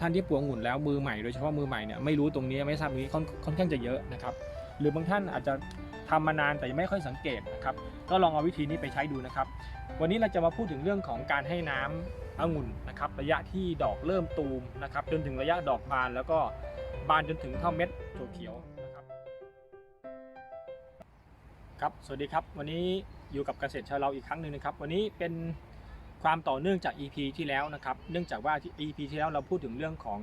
ท่านที่ปลูกองุ่นแล้วมือใหม่โดยเฉพาะมือใหม่เนี่ยไม่รู้ตรงนี้ไม่ทราบนี้ค่อนข้างจะเยอะนะครับหรือบางท่านอาจจะทำมานานแต่ยังไม่ค่อยสังเกตนะครับก็ลองเอาวิธีนี้ไปใช้ดูนะครับ วันนี้เราจะมาพูดถึงเรื่องของการให้น้ำองุ่นนะครับระยะที่ดอกเริ่มตูมนะครับจนถึงระยะดอกบานแล้วก็บานจนถึงเท่าเม็ดถั่วเขียวนะครับครับสวัสดีครับ วันนี้อยู่กับเกษตรชาวเราอีกครั้งหนึ่งนะครับ วันนี้เป็น ความต่อเนื่องจาก EP ที่แล้วนะครับ เนื่องจากว่า EP ที่แล้วเราพูดถึงเรื่องของ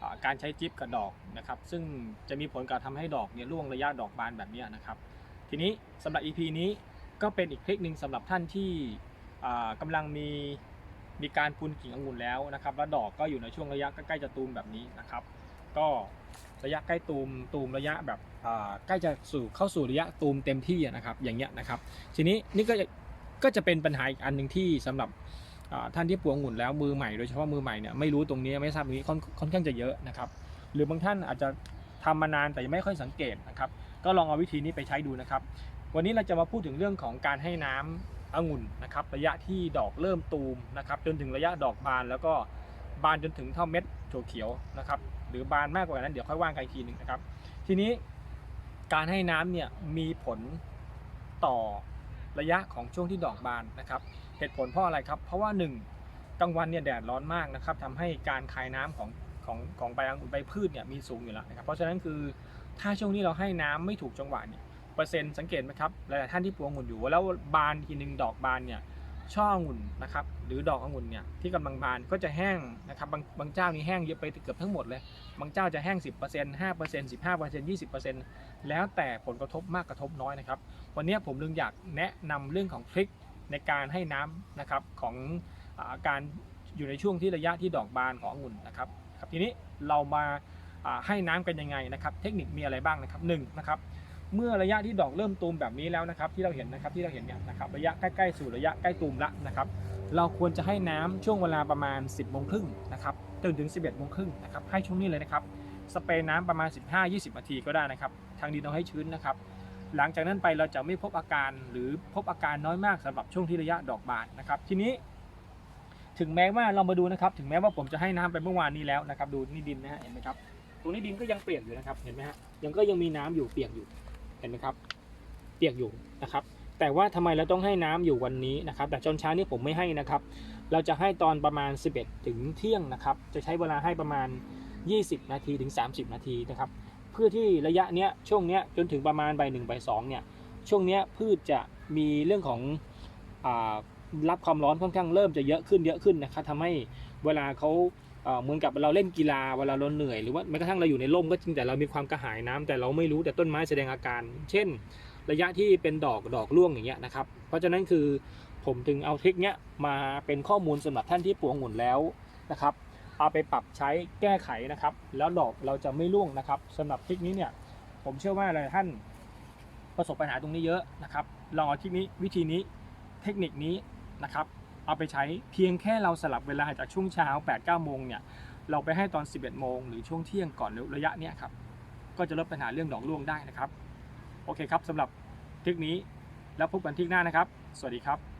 อการใช้จิ๊บกับดอกนะครับ ซึ่งจะมีผลการทำให้ดอกเนี่ยร่วงระยะดอกบานแบบนี้นะครับ ทีนี้สำหรับ EP นี้ก็เป็นอีกคลิกหนึ่งสำหรับท่านที่อ่ากำลังมีมีการพูนกิ่งองุ่นแล้วนะครับ แล้วดอกก็อยู่ในช่วงระยะใกล้จะตูมแบบนี้นะครับ ก็ระยะใกล้ตูมตูมระยะแบบใกล้จะสู่เข้าสู่ระยะตูมเต็มที่นะครับ อย่างเงี้ยนะครับ ทีนี้นี่ก็ ก็จะเป็นปัญหาอีกอันหนึ่งที่สำหรับท่านที่ปลูกอุ่นแล้วมือใหม่โดยเฉพาะมือใหม่เนี่ยไม่รู้ตรงนี้ไม่ทราบตรงนี้ค่อนค่อนข้างจะเยอะนะครับหรือบางท่านอาจจะทำมานานแต่ยังไม่ค่อยสังเกตนะครับก็ลองเอาวิธีนี้ไปใช้ดูนะครับ วันนี้เราจะมาพูดถึงเรื่องของการให้น้ำองุ่นนะครับระยะที่ดอกเริ่มตูมนะครับจนถึงระยะดอกบานแล้วก็บานจนถึงเท่าเม็ดถั่วเขียวนะครับหรือบานมากกว่านั้นเดี๋ยวค่อยว่างกันอีกทีหนึ่งนะครับ ทีนี้การให้น้ำเนี่ยมีผลต่อ ระยะของช่วงที่ดอกบานนะครับเหตุผลเพราะอะไรครับ เพราะว่าหนึ่งกลางวันเนี่ยแดดร้อนมากนะครับทำให้การคายน้ำของของของใบองุ่นใบพืชเนี่ยมีสูงอยู่แล้วนะครับเพราะฉะนั้นคือถ้าช่วงนี้เราให้น้ำไม่ถูกจังหวะเนี่ยเปอร์เซ็นต์สังเกตไหมครับหลายๆท่านที่ปลูกองุ่นอยู่ แล้วบานทีหนึ่งดอกบานเนี่ย ช่อองุ่นนะครับหรือดอกองุ่นเนี่ยที่กำลังบานก็จะแห้งนะครับบางบางเจ้านี่แห้งเยอะไปเกือบทั้งหมดเลย บางเจ้าจะแห้ง 10% 5% 15% 20%แล้วแต่ผลกระทบมากกระทบน้อยนะครับวันนี้ผมลึงอยากแนะนำเรื่องของทริคในการให้น้ำนะครับของอาการอยู่ในช่วงที่ระยะที่ดอกบานขององุ่นนะครับครับทีนี้เรามาอ่าให้น้ำกันยังไงนะครับ เทคนิคมีอะไรบ้างนะครับหนึ่งนะครับ เมื่อระยะที่ดอกเริ่มตูมแบบนี้แล้วนะครับที่เราเห็นนะครับที่เราเห็นเนี่ยนะครับระยะใกล้ๆสู่ระยะใกล้ตูมละนะครับเราควรจะให้น้ำช่วงเวลาประมาณ 10บโมงครึ่งนะครับจนถึง 11บเโมงครึ่งนะครับให้ช่วงนี้เลยนะครับสเปรย์น้ำประมาณ 15-20นาทีก็ได้นะครับ ทางดินต้องให้ชื้นนะครับ หลังจากนั้นไปเราจะไม่พบอาการหรือพบอาการน้อยมากสำหรับช่วงที่ระยะดอกบานนะครับ ทีนี้ ถึงแม้ว่าเรามาดูนะครับ ถึงแม้ว่าผมจะให้น้ำไปเมื่อวานนี้แล้วนะครับ ดูนี่ดินนะฮะเห็นไหมครับตรงนี้ดินก็ยังเปียกอยู่นะครับเห็นไหมฮะยังก็ยังมีน้ำอยู่เปียกอยู่ เห็นไหมครับ เปียกอยู่นะครับ แต่ว่าทำไมเราต้องให้น้ำอยู่วันนี้นะครับ แต่จนเช้านี้ผมไม่ให้นะครับ เราจะให้ตอนประมาณ 11 ถึงเที่ยงนะครับ จะใช้เวลาให้ประมาณ 20 นาทีถึง 30 นาทีนะครับ เพื่อที่ระยะเนี้ยช่วงเนี้ยจนถึงประมาณใบหนึ่งใบสองเนี่ยช่วงเนี้ยพืชจะมีเรื่องของอรับความร้อนค่อนข้างเริ่มจะเยอะขึ้นเยอะขึ้นนะครับทำให้เวลาเขา เหมือนกับเราเล่นกีฬาเวลาเราเหนื่อยหรือว่าแม้กระทั่งเราอยู่ในร่มก็จริงแต่เรามีความกระหายน้ำแต่เราไม่รู้แต่ต้นไม้แสดงอาการ เช่น ระยะที่เป็นดอกดอกร่วงอย่างเงี้ยนะครับ เพราะฉะนั้นคือผมถึงเอาทริคเนี้ยมาเป็นข้อมูลสำหรับท่านที่ปลูกองุ่นแล้วนะครับ เอาไปปรับใช้แก้ไขนะครับ แล้วดอกเราจะไม่ร่วงนะครับสำหรับทริคนี้เนี่ยผมเชื่อว่าหลายท่านประสบปัญหาตรงนี้เยอะนะครับลองเอาทริคนี้วิธีนี้เทคนิคนี้นะครับ เอาไปใช้เพียงแค่เราสลับเวลาจากช่วงเช้า 8 9โมงเนี่ยเราไปให้ตอน 11 โมงหรือช่วงเที่ยงก่อนระยะเนี้ยครับก็จะลดปัญหาเรื่องดอกร่วงได้นะครับ โอเคครับสำหรับทริคนี้แล้วพบกันที่หน้านะครับ สวัสดีครับ